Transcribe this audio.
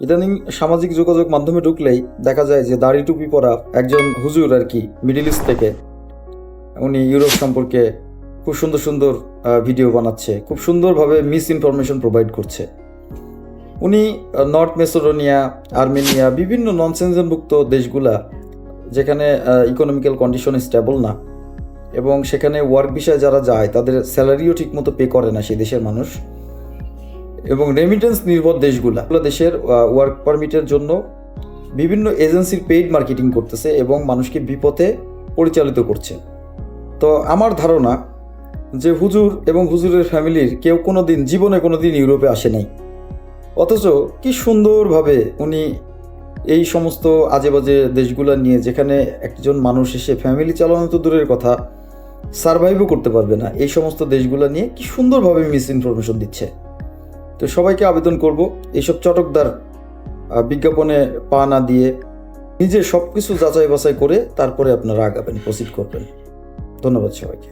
ইদানিং সামাজিক যোগাযোগ মাধ্যমে ঢুকলেই দেখা যায় যে দাড়ি টুপি পরা একজন হুজুর আর কি মিডিল ইস্ট থেকে। উনি ইউরোপ সম্পর্কে খুব সুন্দর সুন্দর ভিডিও বানাচ্ছে, খুব সুন্দরভাবে মিস ইনফরমেশন প্রোভাইড করছে। উনি নর্থ মেসোডোনিয়া আর্মেনিয়া বিভিন্ন ননসেন্সভুক্ত দেশগুলা, যেখানে ইকোনমিক্যাল কন্ডিশন স্টেবল না, এবং সেখানে ওয়ার্ক বিষয়ে যারা যায়, তাদের স্যালারিও ঠিকমতো পে করে না সেই দেশের মানুষ। এবং রেমিটেন্স নির্ভর দেশগুলা। দেশের ওয়ার্ক পারমিটের জন্য বিভিন্ন এজেন্সির পেইড মার্কেটিং করতেছে এবং মানুষকে বিপথে পরিচালিত করছে। তো আমার ধারণা যে হুজুর এবং হুজুরের ফ্যামিলির কেউ কোনো দিন জীবনে কোনো দিন ইউরোপে আসে নাই। অথচ কি সুন্দরভাবে উনি এই সমস্ত আজে বাজে দেশগুলো নিয়ে যেখানে একজন মানুষ এসে ফ্যামিলি চালানো তো দূরের কথা সারভাইভও করতে পারবে না। এই সমস্ত দেশগুলো নিয়ে কি সুন্দরভাবে মিস ইনফরমেশন দিচ্ছে। তো সবাইকে আবেদন করব। এইসব চটকদার বিজ্ঞাপনে পা না দিয়ে নিজে সব কিছু যাচাই বাছাই করে তারপরে আপনারা আগাবেন প্রসিড করবেন। ধন্যবাদ সবাইকে।